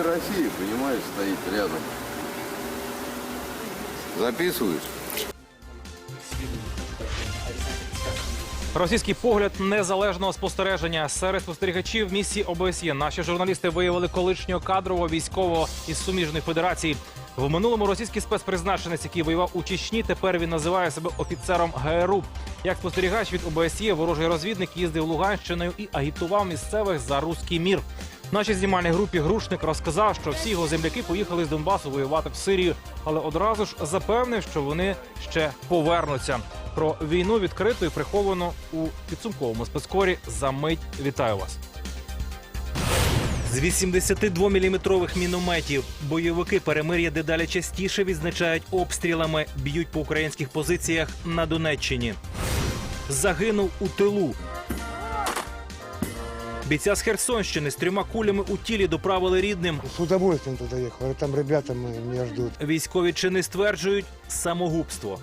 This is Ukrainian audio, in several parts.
Великая Россия, понимаешь, стоит рядом. Записываешь? Російський погляд незалежного спостереження серед спостерігачів місії ОБСЄ. Наші журналісти виявили колишнього кадрового військового із суміжних федерацій. В минулому російський спецпризначенець, який воював у Чечні, тепер він називає себе офіцером ГРУ. Як спостерігач від ОБСЄ, ворожий розвідник їздив Луганщиною і агітував місцевих за руський мір. Нашій знімальній групі Грушник розказав, що всі його земляки поїхали з Донбасу воювати в Сирію, але одразу ж запевнив, що вони ще повернуться. Про війну відкрито і приховано у підсумковому спецкорі. За мить вітаю вас. З 82-мм мінометів бойовики перемир'я дедалі частіше відзначають обстрілами, б'ють по українських позиціях на Донеччині. Загинув у тилу. Бійця з Херсонщини з трьома кулями у тілі доправили рідним. З удовольствием туди ехал. Там ребята мене ждуть. ждут. Військові чини стверджують самогубство.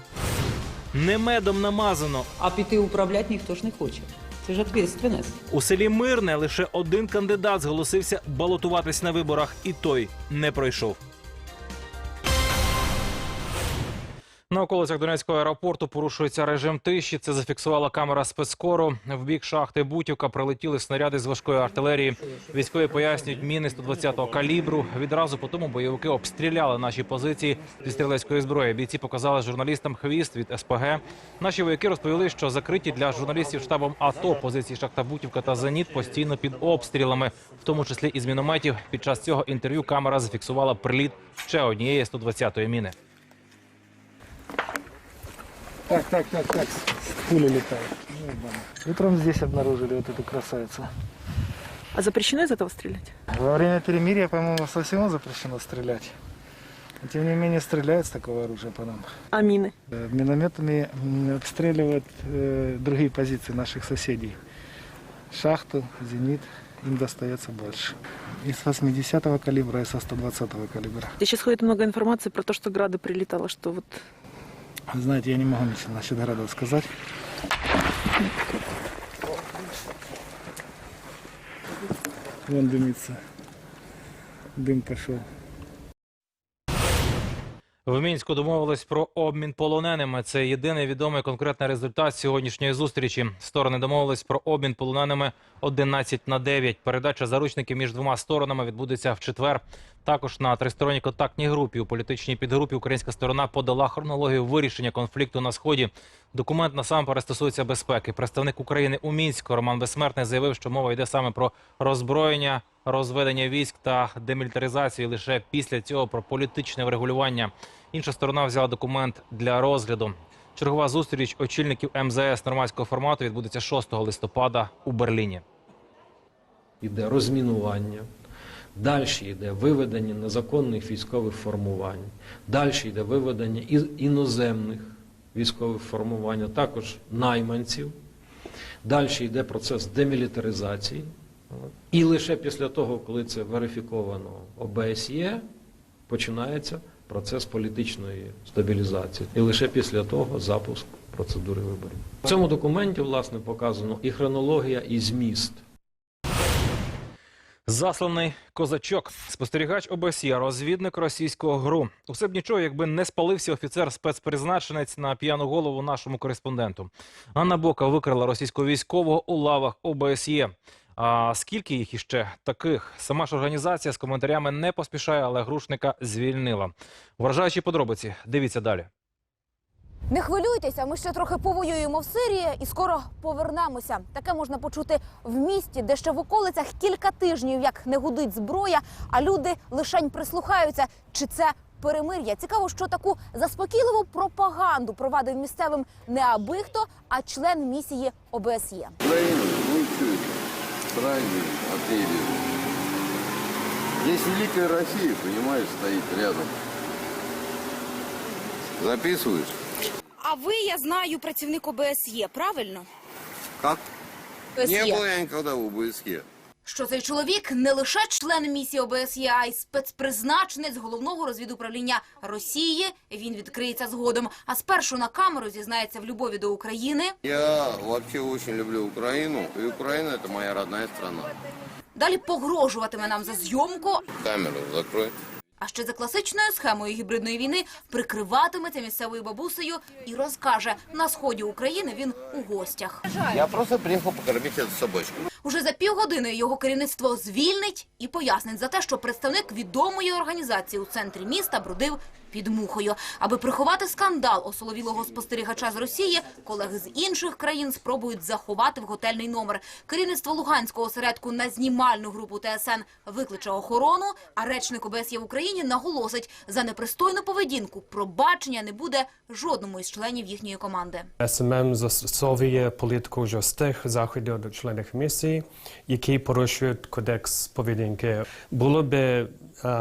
Не медом намазано. А піти управляти ніхто ж не хоче. Це ж відповідальність. У селі Мирне лише один кандидат зголосився балотуватись на виборах, і той не пройшов. На околицях Донецького аеропорту порушується режим тиші. Це зафіксувала камера спецкору. В бік шахти Бутівка прилетіли снаряди з важкої артилерії. Військові пояснюють міни 120-го калібру. Відразу по тому бойовики обстріляли наші позиції зі стрілецької зброї. Бійці показали журналістам хвіст від СПГ. Наші вояки розповіли, що закриті для журналістів штабом АТО позиції шахта Бутівка та Зеніт постійно під обстрілами, в тому числі із мінометів. Під час цього інтерв'ю камера зафіксувала приліт ще однієї 120-ї міни. Так, так, так, так. Пули летают. Утром здесь обнаружили вот эту красавицу. А запрещено из этого стрелять? Во время перемирия, по-моему, совсем запрещено стрелять. Но, тем не менее, стреляют с такого оружия по нам. А мины? Э, Минометами обстреливают э, другие позиции наших соседей. Шахту, зенит, им достается больше. И с 80-го калибра, и со 120-го калибра. Сейчас ходит много информации про то, что грады прилетало, что вот Вы знаете, я не могу ничего насчет градов сказать. Вон дымится. Дым пошел. В мінську домовились про обмін полоненими. Це єдиний відомий конкретний результат сьогоднішньої зустрічі. Сторони домовились про обмін полоненими 11 на 9. Передача заручників між двома сторонами відбудеться в четвер. Також на тристоронній контактній групі у політичній підгрупі українська сторона подала хронологію вирішення конфлікту на сході. Документ насамперед стосується безпеки. Представник України у мінську Роман Безсмертний заявив, що мова йде саме про роззброєння, розведення військ та демілітаризацію. Лише після цього про політичне врегулювання. Інша сторона взяла документ для розгляду. Чергова зустріч очільників МЗС нормандського формату відбудеться 6 листопада у Берліні. Іде розмінування, далі йде виведення незаконних військових формувань, далі йде виведення іноземних військових формувань, а також найманців. Далі йде процес демілітаризації. І лише після того, коли це верифіковано ОБСЄ, починається процес політичної стабілізації. І лише після того запуск процедури виборів. В цьому документі, власне, показано і хронологія, і зміст. Засланий козачок, спостерігач ОБСЄ, розвідник російського ГРУ. Усе б нічого, якби не спалився офіцер спецпризначенець на п'яну голову нашому кореспонденту. Анна Бока викрила російського військового у лавах ОБСЄ. А скільки їх іще таких? Сама ж організація з коментарями не поспішає, але грушника звільнила. Вражаючі подробиці. Дивіться далі. Не хвилюйтеся, ми ще трохи повоюємо в Сирії і скоро повернемося. Таке можна почути в місті, де ще в околицях кілька тижнів як не гудить зброя, а люди лишень прислухаються, чи це перемир'я. Цікаво, що таку заспокійливу пропаганду провадив місцевим не аби хто, а член місії ОБСЄ. Украина, ну и что? Правильно. Здесь Великая Россия, понимаешь, стоит рядом. Записываешь? А ви, я знаю, працівник ОБСЄ, правильно? Как? Не был я никогда в ОБСЕ. що цей чоловік не лише член місії ОБСЄ, а й спецпризначенець головного розвідуправління Росії. Він відкриється згодом. А спершу на камеру зізнається в любові до України. Я вообще очень люблю Украину, и Украина это моя родная страна. Далі погрожуватиме нам за зйомку, Камеру закрой. А ще за класичною схемою гібридної війни прикриватиметься місцевою бабусею і розкаже, на сході України він у гостях. Я просто приїхав покормити собачку. Уже за півгодини його керівництво звільнить і пояснить за те, що представник відомої організації у центрі міста бродив під мухою. Аби приховати скандал осоловілого спостерігача з Росії, колеги з інших країн спробують заховати в готельний номер. Керівництво Луганського осередку на знімальну групу ТСН викличе охорону, а речник ОБСЄ в Україні наголосить, за непристойну поведінку пробачення не буде жодному із членів їхньої команди. СММ застосовує політику жорстких заходів до членів місії, які порушують кодекс поведінки. Було би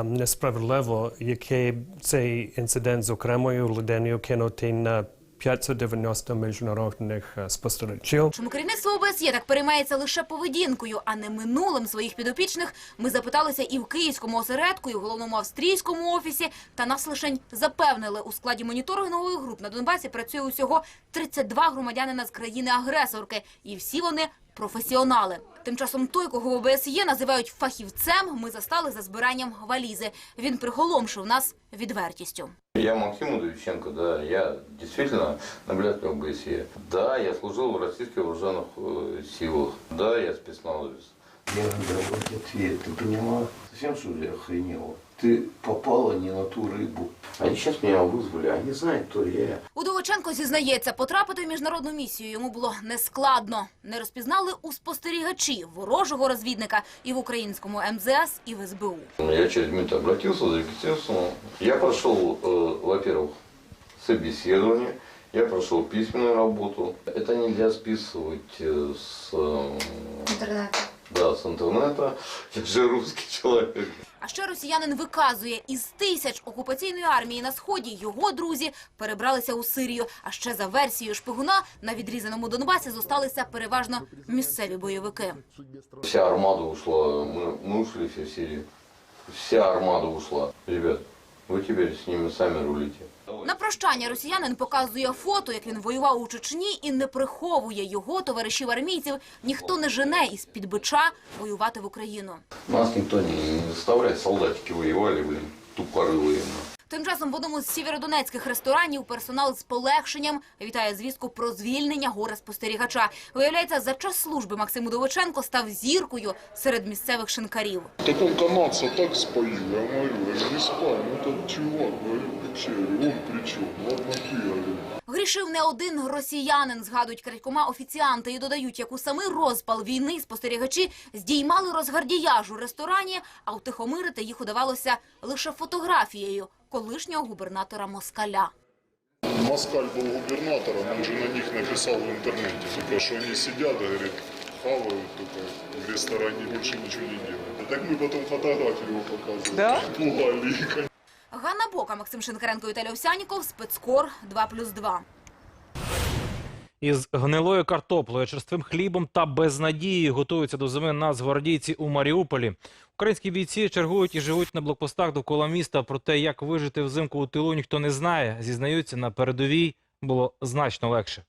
несправедливо, який цей інцидент з окремою людиною кинути на 590 міжнародних е, спостерігачів. Чому керівництво ОБСЄ так переймається лише поведінкою, а не минулим своїх підопічних, ми запиталися і в київському осередку, і в головному австрійському офісі. Та нас лишень запевнили, у складі моніторингових груп на Донбасі працює усього 32 громадянина з країни-агресорки, і всі вони професіонали. Тим часом той, кого в ОБСЄ називають фахівцем, ми застали за збиранням валізи. Він приголомшив нас відвертістю. Я Максим Удовиченко, да, я действительно наблюдатель ОБСЕ. Да, я служил в российских вооруженных э, силах. Да, я спецназовец. Я говорю, ответ, ты понимала? Совсем что ли охренела? Ты попала не на ту рыбу. Они сейчас меня вызвали, они знают, кто я. Удовиченко зізнається, потрапити в міжнародну місію йому було нескладно. Не розпізнали у спостерігачі ворожого розвідника і в українському МЗС, і в СБУ. Я через минуту обратился, зарегистрировался. Я прошел, э, во-первых, собеседование, я прошел письменную работу. Это нельзя списывать э, с... э, Да, с интернета. Я же русский человек. А ще росіянин виказує, із тисяч окупаційної армії на сході його друзі перебралися у Сирію. А ще за версією шпигуна на відрізаному Донбасі зосталися переважно місцеві бойовики. Вся армада ушла, Ми, ми ушли всі в Сирію. Вся армада ушла. Ребят, вы теперь с ними сами рулите. На прощання росіянин показує фото, як він воював у Чечні, і не приховує його товаришів армійців. Ніхто не жене із під бича воювати в Україну. Нас никто не, не заставляет, солдатики воевали, блин, тупорылые. Тим часом в одному з сєвєродонецьких ресторанів персонал з полегшенням вітає звістку про звільнення горе спостерігача. Виявляється, за час служби Максим Удовиченко став зіркою серед місцевих шинкарів. Он канадца так споил, я говорю, я не спал, ну так чувак, говорю, вообще, он при чому, Ладно я. Грішив не один росіянин, згадують крадькома офіціанти і додають, як у самий розпал війни спостерігачі здіймали розгардіяж у ресторані, а втихомирити їх удавалося лише фотографією колишнього губернатора Москаля. Москаль был губернатором, он же на них написал в интернете, только что они сидят, говорит, хавают только в ресторане, больше ничего не делают. Так мы потом фотографию его показывали. Да? Пугали, конечно. Ганна Бока, Максим Шинкаренко, Віталій Овсяніков, спецкор 2+,2. Із гнилою картоплею, черствим хлібом та безнадією готуються до зими нацгвардійці у Маріуполі. Українські бійці чергують і живуть на блокпостах довкола міста. Про те, як вижити взимку у тилу, ніхто не знає. Зізнаються, на передовій було значно легше.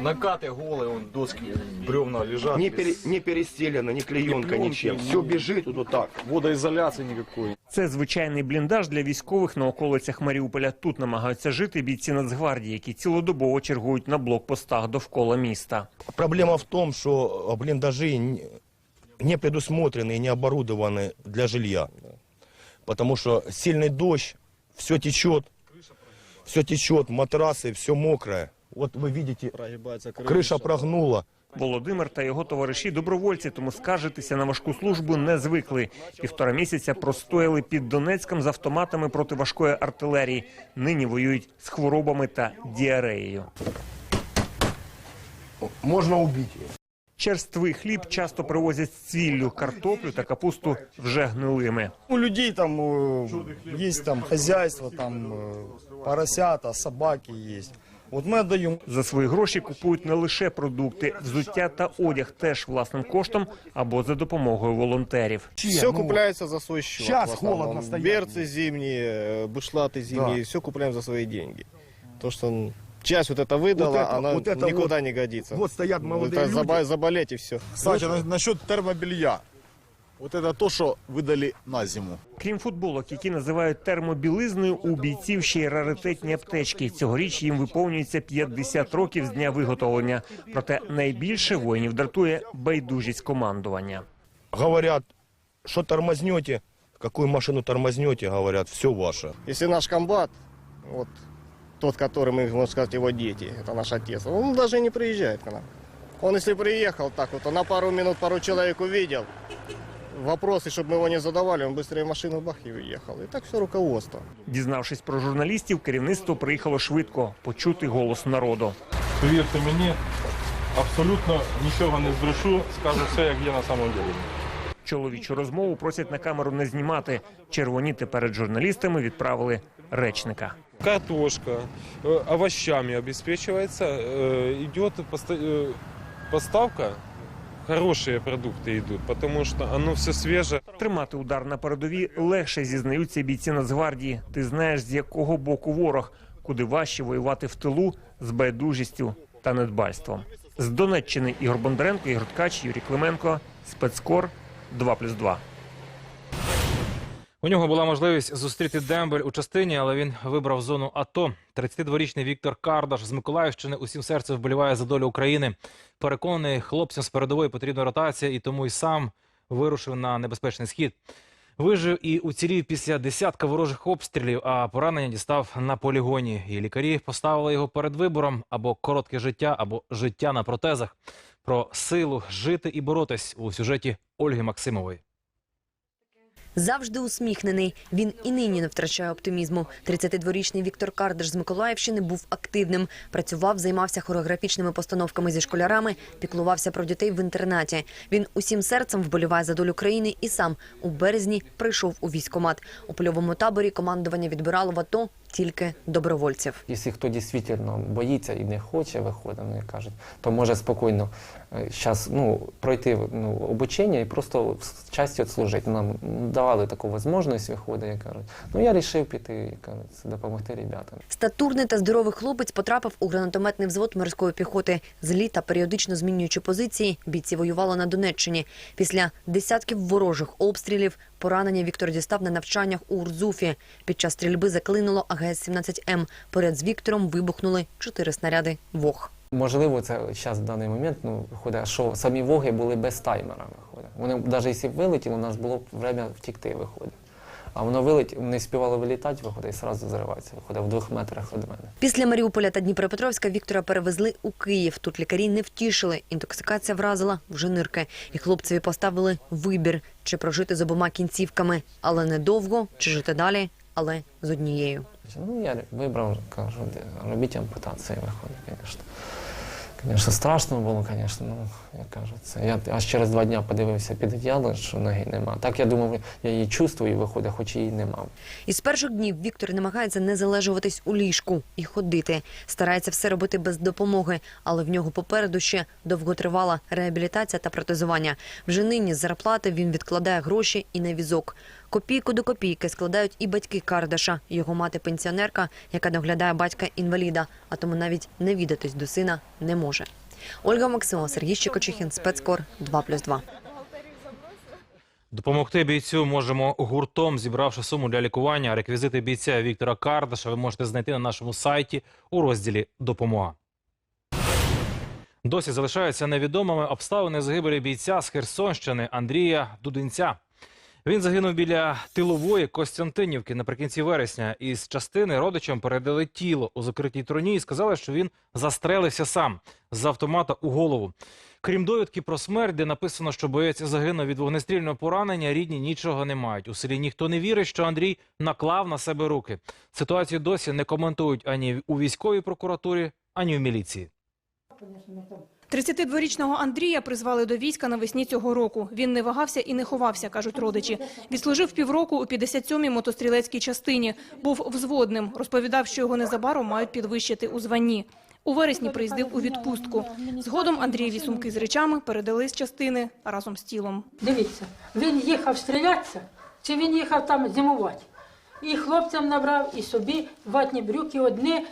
Накаты голые, он доски, бревна лежат. Не, без пере, не перестелено, ни клеенка, пленки, ничем. ни- Все бежит вот так. Водоизоляции никакой. Це звичайний бліндаж для військових на околицях Маріуполя. Тут намагаються жити бійці Нацгвардії, які цілодобово чергують на блокпостах довкола міста. Проблема в том, что блиндажи не- не предусмотрены и не оборудованы для жилья. Потому что сильный дождь, все течет, все течет, матрасы, все мокрое. Вот вы видите, Прогибается крыша прогнула. Володимир та його товариші добровольці, тому скаржитися на важку службу не звикли. Півтора місяця простояли під Донецьком з автоматами проти важкої артилерії. Нині воюють з хворобами та діареєю. Можно убить ее. Черствий хліб часто привозять з цвіллю, картоплю та капусту вже гнилими. У людей там э, есть там хозяйство, там э, поросята, собаки есть. Вот мы отдаем. За свої гроші купують не лише продукти, взуття та одяг теж власним коштом або за допомогою волонтерів. Все купляется за свой счет. щас в основном. холодно стоять. Берцы зимние, э, бушлаты зимние, все купляем за свои деньги. То, что м, Часть вот это выдала, Вот это- она вот это никуда не годится. Вот стоят молодые это люди. заба- заболеть и все. Кстати, на- насчет термобелья. Вот это то, что выдали на зиму. Крім футболок, які називають термобілизною, у бійців ще й раритетні аптечки. Цьогоріч їм виповнюється 50 років з дня виготовлення. Проте найбільше воїнів дратує байдужість командування. Говорят, что тормознете, какую машину тормознете, говорят, все ваше. Если наш комбат, вот тот, который мы, можно сказать, его дети, это наш отец, он даже не приезжает к нам. Он если приехал так вот, он на пару минут пару человек увидел, вопросы, чтобы мы его не задавали, он быстрее в машину бах и уехал. И так все руководство. Дізнавшись про журналістів, керівництво приїхало швидко почути голос народу. Повірте мені, абсолютно нічого не збрешу, скажу все, як є на самом деле. Чоловічу розмову просять на камеру не знімати. Червоніти перед журналістами відправили речника. Картошка э, овощами обеспечивается, э, идет поста- э, поставка, хорошие продукты идут, потому что оно все свіже. Тримати удар на передовій легше зізнаються бійці Нацгвардії. Ти знаєш, з якого боку ворог, куди важче воювати в тилу з байдужістю та недбальством. З Донеччини Ігор Бондаренко, Ігор Ткач, Юрій Клименко, спецкор 2+,2. У нього була можливість зустріти дембель у частині, але він вибрав зону АТО. 32-річний Віктор Кардаш з Миколаївщини усім серцем вболіває за долю України. Переконаний, хлопцям з передової потрібна ротація, і тому й сам вирушив на небезпечний схід. Вижив і уцілів після десятка ворожих обстрілів, а поранення дістав на полігоні. І лікарі поставили його перед вибором або коротке життя, або життя на протезах. Про силу жити і боротись у сюжеті Ольги Максимової. Завжди усміхнений. Він і нині не втрачає оптимізму. 32-річний Віктор Кардаш з Миколаївщини був активним. Працював, займався хореографічними постановками зі школярами, піклувався про дітей в інтернаті. Він усім серцем вболіває за долю країни і сам у березні прийшов у військкомат. У польовому таборі командування відбирало в АТО тільки добровольців. Якщо хто дійсно боїться і не хоче виходити, ну, як кажуть, то може спокійно зараз ну, пройти ну, обучення і просто в часті відслужити. Нам давали таку можливість виходить, як кажуть. Ну я вирішив піти, як кажуть, допомогти ребятам. Статурний та здоровий хлопець потрапив у гранатометний взвод морської піхоти. З літа, періодично змінюючи позиції, бійці воювали на Донеччині. Після десятків ворожих обстрілів поранення Віктор дістав на навчаннях у Урзуфі. Під час стрільби заклинуло АГС-17М. Поряд з Віктором вибухнули чотири снаряди ВОГ. Можливо, це зараз в даний момент ну, виходить, що самі воги були без таймера. Виходить. Вони навіть якщо б вилетіли, у нас було б время втікти, виходить. А воно вилетіло, не співало вилітати, виходить, і одразу зривається, виходить в двох метрах від мене. Після Маріуполя та Дніпропетровська Віктора перевезли у Київ. Тут лікарі не втішили. Інтоксикація вразила вже нирки. І хлопцеві поставили вибір, чи прожити з обома кінцівками, але недовго, чи жити далі, але з однією. Ну, я вибрав, кажу, робіть ампутацію, виходить, звісно. Звісно, страшно було, звісно, ну, як кажуть, це. Я аж через два дні подивився під одіяло, що ноги нема. Так я думав, я її чувствую, виходить, хоч її нема. Із перших днів Віктор намагається не залежуватись у ліжку і ходити. Старається все робити без допомоги, але в нього попереду ще довготривала реабілітація та протезування. Вже нині з зарплати він відкладає гроші і на візок. Копійку до копійки складають і батьки Кардаша, його мати пенсіонерка, яка доглядає батька інваліда, а тому навіть навідатись до сина не може. Ольга Максимова, Сергій Щекочихін, спецкор 2+,2. Допомогти бійцю можемо гуртом, зібравши суму для лікування. Реквізити бійця Віктора Кардаша ви можете знайти на нашому сайті у розділі Допомога. Досі залишаються невідомими обставини загибелі бійця з Херсонщини Андрія Дудинця. Він загинув біля тилової Костянтинівки наприкінці вересня. Із частини родичам передали тіло у закритій троні і сказали, що він застрелився сам з автомата у голову. Крім довідки про смерть, де написано, що боєць загинув від вогнестрільного поранення, рідні нічого не мають. У селі ніхто не вірить, що Андрій наклав на себе руки. Ситуацію досі не коментують ані у військовій прокуратурі, ані в міліції. 32-річного Андрія призвали до війська навесні цього року. Він не вагався і не ховався, кажуть родичі. Відслужив півроку у 57-й мотострілецькій частині. Був взводним. Розповідав, що його незабаром мають підвищити у званні. У вересні приїздив у відпустку. Згодом Андрієві сумки з речами передали з частини разом з тілом. Дивіться, він їхав стрілятися, чи він їхав там зимувати. І хлопцям набрав, і собі ватні брюки одні,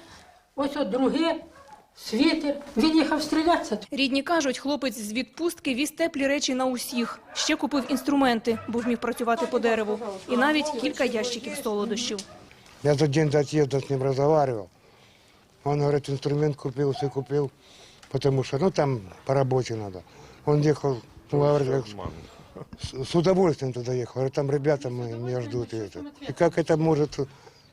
ось от друге, світер. Він їхав стрілятися. Рідні кажуть, хлопець з відпустки віз теплі речі на усіх. Ще купив інструменти, бо вмів працювати по дереву. І навіть кілька ящиків солодощів. Я за день до отъезда с ним разговаривал. Он говорит, инструмент купил, все купил, потому что, ну, там по работе надо. Он ехал, ну, говорит, как с, с удовольствием туда ехал. Говорит, там ребята мы, меня ждут. И, это. и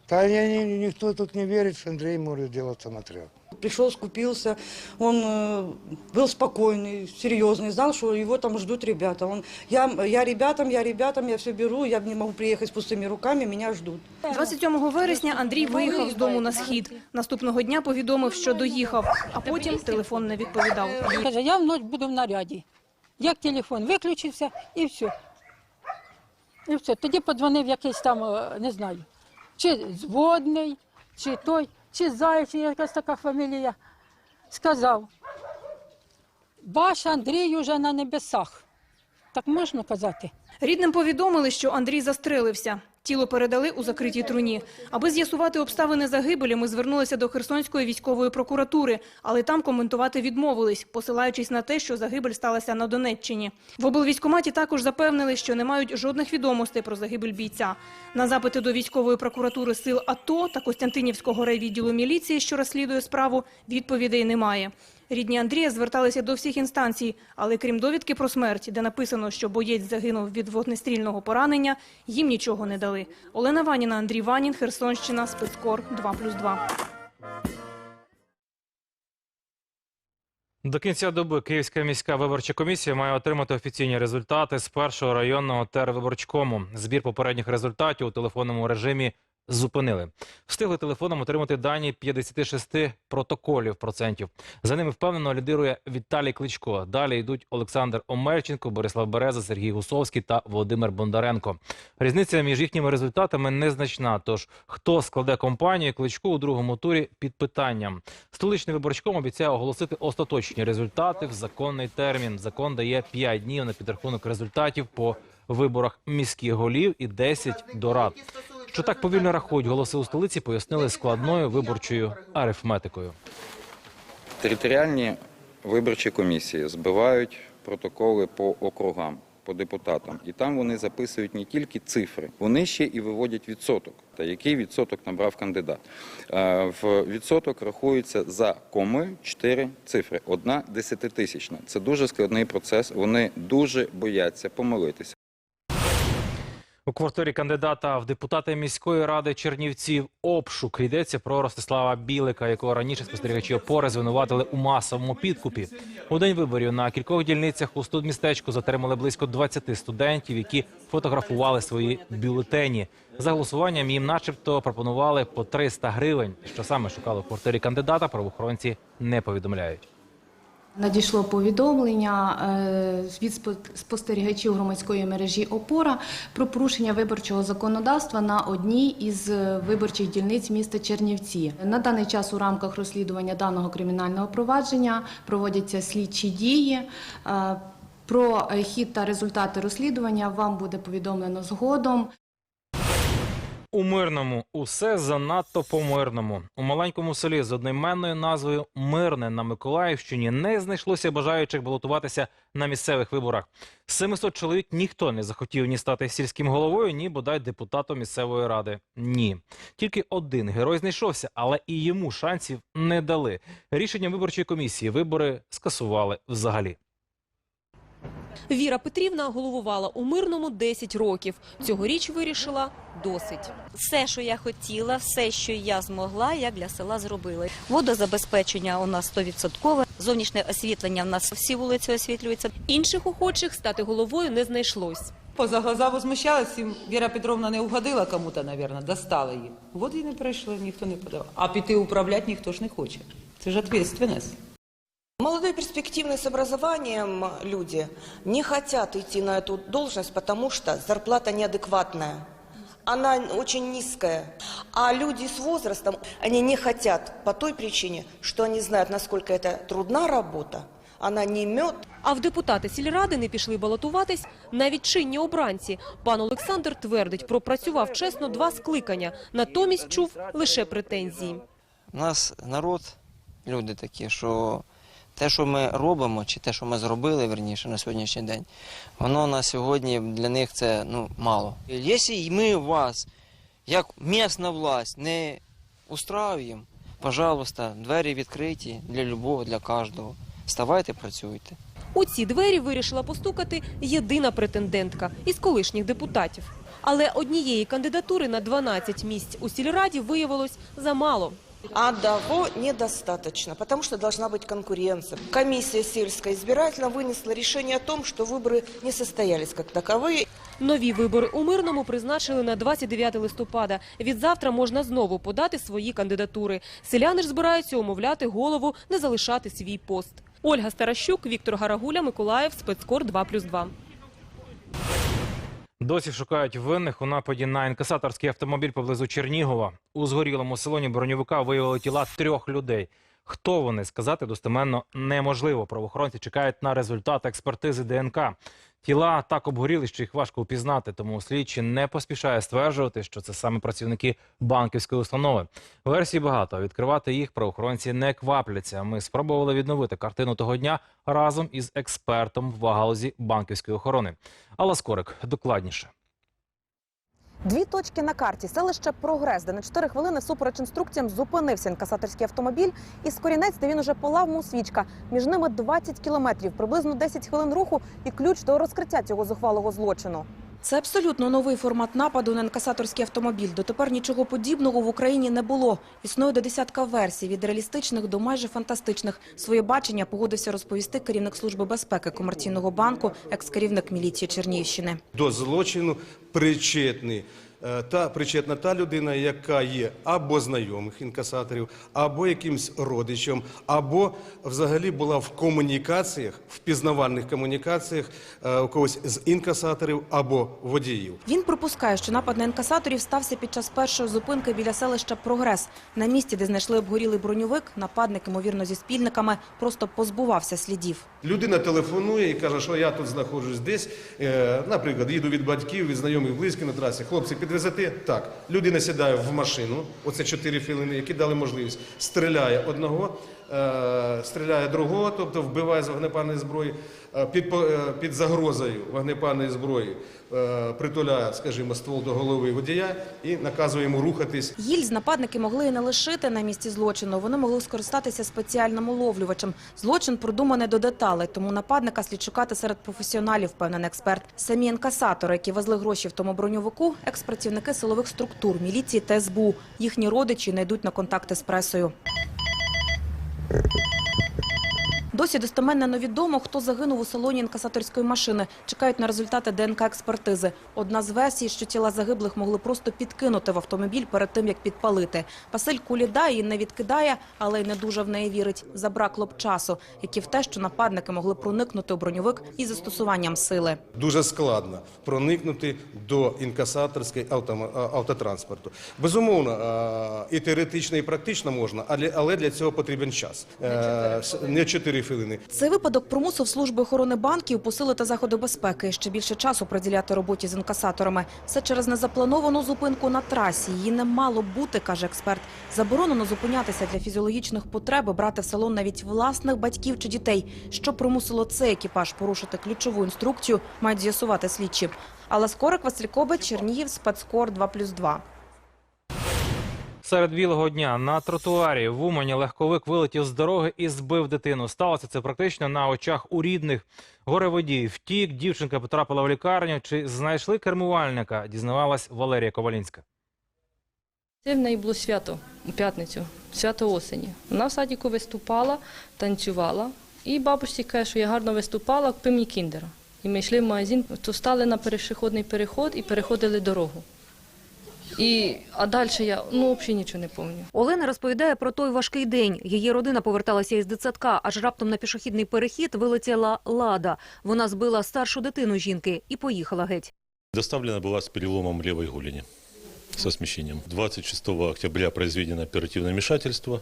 как это может... Да не, не- никто тут не верит, что Андрей может делать самострел. Пришел, скупился, он э, был спокойный, серьезный, знал, что его там ждут ребята. Он, я, я ребятам, я ребятам, я все беру, я не могу приехать с пустыми руками, меня ждут. 27 вересня Андрій виїхав з дому на схід. Наступного дня повідомив, що доїхав, а потім телефон не відповідав. Каже, я вночі буду в наряді. Як телефон виключився і все. І все. Тоді подзвонив якийсь там, е, не знаю, чи зводний, чи той, чи Заєць, якась така фамілія. Сказав, ваш Андрій уже на небесах. Так можна казати? Рідним повідомили, що Андрій застрелився. Тіло передали у закритій труні. Аби з'ясувати обставини загибелі, ми звернулися до Херсонської військової прокуратури, але там коментувати відмовились, посилаючись на те, що загибель сталася на Донеччині. В облвійськкоматі також запевнили, що не мають жодних відомостей про загибель бійця. На запити до військової прокуратури сил АТО та Костянтинівського райвідділу міліції, що розслідує справу, відповідей немає. Рідні Андрія зверталися до всіх інстанцій, але крім довідки про смерть, де написано, що боєць загинув від вогнестрільного поранення, їм нічого не дали. Олена Ваніна, Андрій Ванін, Херсонщина, спецкор 2+,2. До кінця доби Київська міська виборча комісія має отримати офіційні результати з першого районного тервиборчкому. Збір попередніх результатів у телефонному режимі зупинили. Встигли телефоном отримати дані 56 протоколів процентів. За ними впевнено лідирує Віталій Кличко. Далі йдуть Олександр Омельченко, Борислав Береза, Сергій Гусовський та Володимир Бондаренко. Різниця між їхніми результатами незначна. Тож хто складе компанію Кличко у другому турі під питанням. Столичний виборчком обіцяє оголосити остаточні результати в законний термін. Закон дає 5 днів на підрахунок результатів по виборах міських голів і 10 до рад. Що так повільно рахують голоси у столиці, пояснили складною виборчою арифметикою. Територіальні виборчі комісії збивають протоколи по округам, по депутатам, і там вони записують не тільки цифри, вони ще і виводять відсоток. Та який відсоток набрав кандидат? Е, В відсоток рахується за коми 4 цифри, одна десятитисячна. Це дуже складний процес. Вони дуже бояться помилитися. У квартирі кандидата в депутати міської ради Чернівців обшук йдеться про Ростислава Білика, якого раніше спостерігачі опори звинуватили у масовому підкупі. У день виборів на кількох дільницях у студмістечку затримали близько 20 студентів, які фотографували свої бюлетені. За голосуванням їм, начебто, пропонували по 300 гривень. Що саме шукали в квартирі кандидата, правоохоронці не повідомляють. Надійшло повідомлення е, від спо- спостерігачів громадської мережі ОПОРА про порушення виборчого законодавства на одній із е, виборчих дільниць міста Чернівці. На даний час у рамках розслідування даного кримінального провадження проводяться слідчі дії. Е, Про хід та результати розслідування вам буде повідомлено згодом. У мирному усе занадто по мирному. У маленькому селі з одноіменною назвою Мирне на Миколаївщині не знайшлося бажаючих балотуватися на місцевих виборах. З 700 чоловік ніхто не захотів ні стати сільським головою, ні бодай депутатом місцевої ради. Ні, тільки один герой знайшовся, але і йому шансів не дали. Рішенням виборчої комісії вибори скасували взагалі. Віра Петрівна головувала у мирному 10 років. Цьогоріч вирішила досить. Все, що я хотіла, все, що я змогла, я для села зробила. Водозабезпечення у нас 100%, зовнішнє освітлення у нас всі вулиці освітлюються. Інших охочих стати головою не знайшлось. Поза глаза возмущалась, Віра Петровна не угодила кому-то, мабуть, достала її. От і не пройшло, ніхто не подав. А піти управляти ніхто ж не хоче. Це ж відповідальність. Молодые перспективные с образованием люди не хотят идти на эту должность, потому что зарплата неадекватная. Она очень низкая. А люди с возрастом, они не хотят по той причине, что они знают, насколько это трудна работа. Она не мед, А в депутати сільради не пішли балотуватись навіть чинні обранці. Пан Олександр твердить, пропрацював чесно два скликання, натомість чув лише претензії. У нас народ, люди такі, що те, що ми робимо, чи те, що ми зробили верніше на сьогоднішній день, воно на сьогодні для них це ну, мало. Якщо ми вас, як місна власть, не устраюємо, пожалуйста, двері відкриті для любого, для кожного. Вставайте, працюйте. У ці двері вирішила постукати єдина претендентка із колишніх депутатів. Але однієї кандидатури на 12 місць у сільраді виявилось замало. Одного недостаточно, потому что должна быть конкуренция. Комиссия сельская избирательная вынесла решение о том, что выборы не состоялись как таковые. Нові вибори у Мирному призначили на 29 листопада. Від завтра можна знову подати свої кандидатури. Селяни ж збираються умовляти голову не залишати свій пост. Ольга Старащук, Віктор Гарагуля, Миколаїв, Спецкор 2+,2. Досі шукають винних у нападі на інкасаторський автомобіль поблизу Чернігова. У згорілому салоні броньовика виявили тіла трьох людей. Хто вони сказати достеменно неможливо. Правоохоронці чекають на результат експертизи ДНК. Тіла так обгоріли, що їх важко впізнати, тому слідчі не поспішає стверджувати, що це саме працівники банківської установи. Версій багато. а Відкривати їх правоохоронці не квапляться. Ми спробували відновити картину того дня разом із експертом в галузі банківської охорони. Алла Скорик докладніше. Дві точки на карті. Селище Прогрес, де на 4 хвилини супереч інструкціям зупинився інкасаторський автомобіль. І скорінець, де він уже полав му свічка. Між ними 20 кілометрів, приблизно 10 хвилин руху і ключ до розкриття цього зухвалого злочину. Це абсолютно новий формат нападу на інкасаторський автомобіль. Дотепер нічого подібного в Україні не було. Існує до десятка версій від реалістичних до майже фантастичних. Своє бачення погодився розповісти керівник служби безпеки комерційного банку, екс-керівник міліції Чернігівщини. до злочину причетний та причетна та людина, яка є або знайомих інкасаторів, або якимсь родичем, або взагалі була в комунікаціях, в пізнавальних комунікаціях е, у когось з інкасаторів або водіїв. Він припускає, що напад на інкасаторів стався під час першої зупинки біля селища Прогрес. На місці, де знайшли обгорілий броньовик, нападник, ймовірно, зі спільниками, просто позбувався слідів. Людина телефонує і каже, що я тут знаходжусь десь, е, наприклад, їду від батьків, від знайомих близьких на трасі. Хлопці, підвезете? Так. Людина сідає в машину, оце чотири філини, які дали можливість. Стріляє одного, стріляє другого, тобто вбиває з вогнепальної зброї, е, під, е, під загрозою вогнепальної зброї е, притуляє, скажімо, ствол до голови водія і наказує йому рухатись. Гільз нападники могли і не лишити на місці злочину. Вони могли скористатися спеціальним уловлювачем. Злочин продуманий до деталей, тому нападника слід шукати серед професіоналів, певний експерт. Самі інкасатори, які везли гроші в тому броньовику, експрацівники силових структур, міліції та СБУ. Їхні родичі не йдуть на контакти з пресою. Thank you. Досі достеменно невідомо, хто загинув у салоні інкасаторської машини. Чекають на результати ДНК-експертизи. Одна з версій, що тіла загиблих могли просто підкинути в автомобіль перед тим, як підпалити. Василь Куліда її не відкидає, але й не дуже в неї вірить. Забракло б часу, як і в те, що нападники могли проникнути у броньовик із застосуванням сили. Дуже складно проникнути до інкасаторської автотранспорту. Безумовно, і теоретично, і практично можна, але- але для цього потрібен час. Е, Не 4 хвилини. Цей випадок примусив служби охорони банків посилити заходи безпеки, ще більше часу приділяти роботі з інкасаторами. Все через незаплановану зупинку на трасі. Її не мало бути, каже експерт. Заборонено зупинятися для фізіологічних потреб, брати в салон навіть власних батьків чи дітей. Що примусило цей екіпаж порушити ключову інструкцію, мають з'ясувати слідчі. Алла Скорик, Василь Кобець, Чернігів, Спецкор 2+,2. Серед білого дня на тротуарі в Умані легковик вилетів з дороги і збив дитину. Сталося це практично на очах у рідних. Горе водій втік, дівчинка потрапила в лікарню. Чи знайшли кермувальника? Дізнавалась Валерія Ковалінська. Це в неї було свято у п'ятницю, свято осені. Вона в садіку виступала, танцювала. І бабусі каже, що я гарно виступала, купи мені кіндера. І ми йшли в магазин, то стали на перешеходний переход і переходили дорогу. І, а далі я ну, взагалі нічого не пам'ятаю. Олена розповідає про той важкий день. Її родина поверталася із дитсадка, аж раптом на пішохідний перехід вилетіла лада. Вона збила старшу дитину жінки і поїхала геть. Доставлена була з переломом лівої голени, со смещением. 26 октября произведено оперативное вмешательство.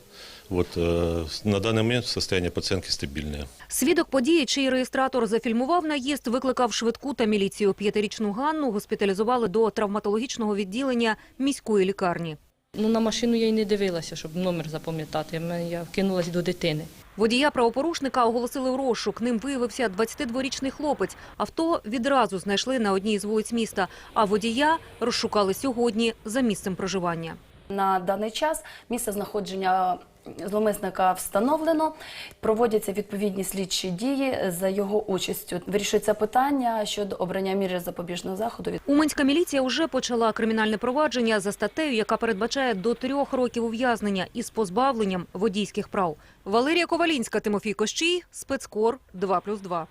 Вот, э, на данный момент состояние пациентки стабильное. Свідок події, чий реєстратор зафільмував наїзд, викликав швидку та міліцію. П'ятирічну Ганну госпіталізували до травматологічного відділення міської лікарні. Ну, на машину я й не дивилася, щоб номер запам'ятати. Я вкинулась до дитини. Водія правопорушника оголосили в розшук. Ним виявився 22-річний хлопець. Авто відразу знайшли на одній з вулиць міста, а водія розшукали сьогодні за місцем проживання. На даний час місце знаходження зловмисника встановлено. Проводяться відповідні слідчі дії за його участю. Вирішується питання щодо обрання міри запобіжного заходу. Уманська міліція вже почала кримінальне провадження за статтею, яка передбачає до трьох років ув'язнення із позбавленням водійських прав. Валерія Ковалінська, Тимофій Кощій, спецкор 2+,2.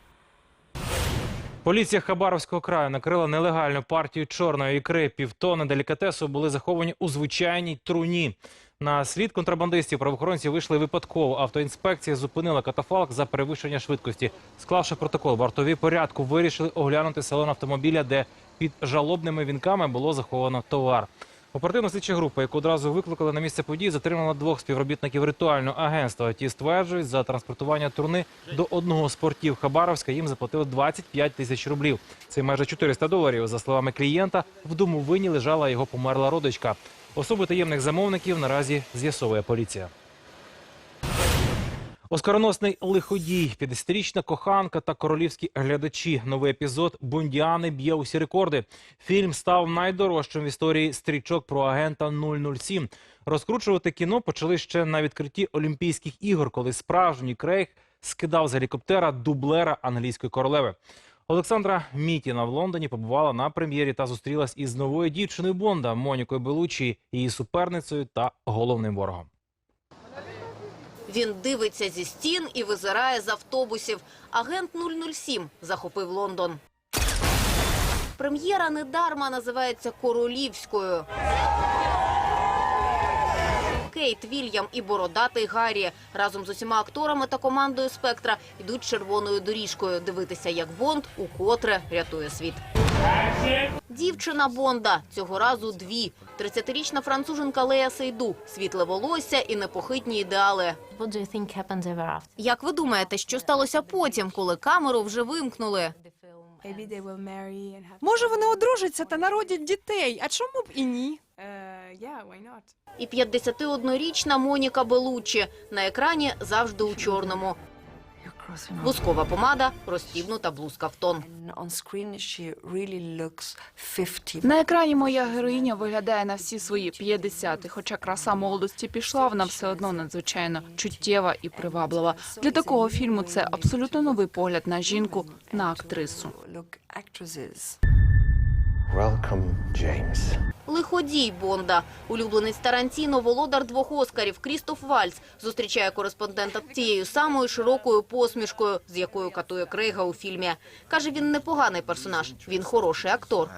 Поліція Хабаровського краю накрила нелегальну партію чорної ікри. Півтони делікатесу були заховані у звичайній труні. На слід контрабандистів правоохоронці вийшли випадково. Автоінспекція зупинила катафалк за перевищення швидкості. Склавши протокол, вартові порядку вирішили оглянути салон автомобіля, де під жалобними вінками було заховано товар. Оперативна слідча група, яку одразу викликали на місце події, затримала двох співробітників ритуального агентства. Ті стверджують, за транспортування труни до одного з портів Хабаровська їм заплатили 25 тисяч рублів. Це майже 400 доларів. За словами клієнта, в домовині лежала його померла родичка. Особи таємних замовників наразі з'ясовує поліція. Оскароносний лиходій, 50-річна коханка та королівські глядачі. Новий епізод Бондіани б'є усі рекорди. Фільм став найдорожчим в історії стрічок про агента 007. Розкручувати кіно почали ще на відкритті Олімпійських ігор, коли справжній крейг скидав з гелікоптера дублера англійської королеви. Олександра Мітіна в Лондоні побувала на прем'єрі та зустрілась із новою дівчиною Бонда Монікою Белучі, її суперницею та головним ворогом. Він дивиться зі стін і визирає з автобусів. Агент 007 захопив Лондон. Прем'єра недарма називається королівською. Кейт Вільям і бородатий Гаррі разом з усіма акторами та командою Спектра йдуть червоною доріжкою дивитися, як Бонд укотре рятує світ. Дівчина Бонда цього разу дві. 30-річна француженка Лея Сейду, світле волосся і непохитні ідеали. Як ви думаєте, що сталося потім, коли камеру вже вимкнули? Може, вони одружаться та народять дітей, а чому б і ні? І 51-річна Моніка Белуччі на екрані завжди у чорному. Вускова помада, розтібнута блузка в тон. На екрані моя героїня виглядає на всі свої 50, хоча краса молодості пішла, вона все одно надзвичайно чуттєва і приваблива. Для такого фільму це абсолютно новий погляд на жінку, на актрису. Лиходій Бонда. Улюбленець Тарантіно, володар двох Оскарів Крістоф Вальц зустрічає кореспондента тією самою широкою посмішкою, з якою катує Крейга у фільмі. Каже, він непоганий персонаж, він хороший актор.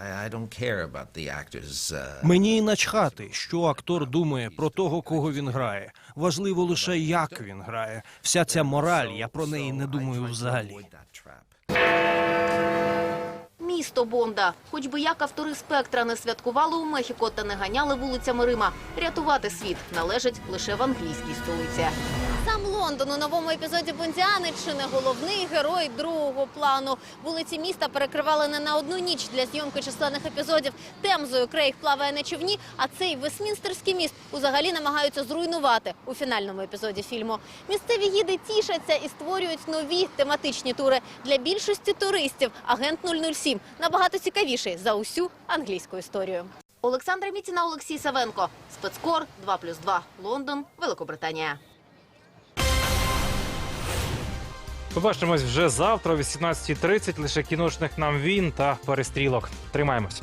Мені начхати, що актор думає про того, кого він грає. Важливо лише, як він грає. Вся ця мораль, я про неї не думаю взагалі. Місто Бонда. Хоч би як автори спектра не святкували у Мехіко та не ганяли вулицями Рима. Рятувати світ належить лише в англійській столиці. Сам Лондон у новому епізоді Бондіани чи не головний герой другого плану. Вулиці міста перекривали не на одну ніч для зйомки численних епізодів. Темзою Крейг плаває на човні, а цей Вестмінстерський міст узагалі намагаються зруйнувати у фінальному епізоді фільму. Місцеві гіди тішаться і створюють нові тематичні тури для більшості туристів. Агент 007 набагато цікавіший за усю англійську історію. Олександра Міціна, Олексій Савенко. Спецкор 2+,2. Лондон, Великобританія. Побачимось вже завтра о 18.30. Лише кіношних нам він та перестрілок. Тримаємось.